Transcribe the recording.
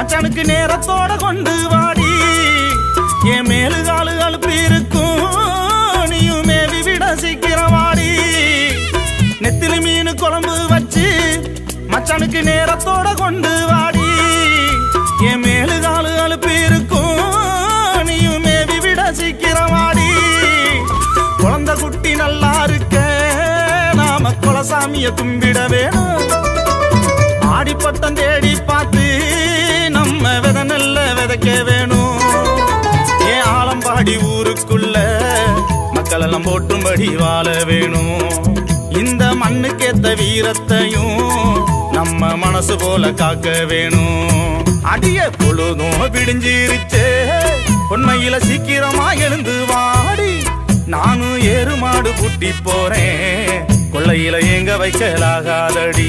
மச்சானுக்கு நேரத்தோட கொண்டு வாடி. என் மேலு காலு அழுப்பு இருக்கும் நீயும் மேவி விட சீக்கிரம் வாடி. நெத்திலி மீன் குழம்பு வச்சு மச்சானுக்கு நேரத்தோட கொண்டு வாடி. என் மேலு காலு அழுப்பு இருக்கும் நீயும் மேவி விட சீக்கிரம் வாடி. குழந்தை குட்டி நல்லா இருக்க நாம குலசாமிய கும்பிட வேணும். ஆடிப்பட்டம் தேடி விதைக்க வேணும். ஏன் ஆலம்பாடி ஊருக்குள்ள மக்கள் எல்லாம் போட்டும்படி வாழ வேணும். இந்த மண்ணுக்கேத்த வீரத்தையும் நம்ம மனசு போல காக்க வேணும். அடிய பொழுதும் விடிஞ்சிருச்சே உண்மையில சீக்கிரமா எழுந்து வாடி. நானும் ஏறு மாடு பூட்டி போறேன். கொள்ளையில எங்க வைக்கலாகாதடி.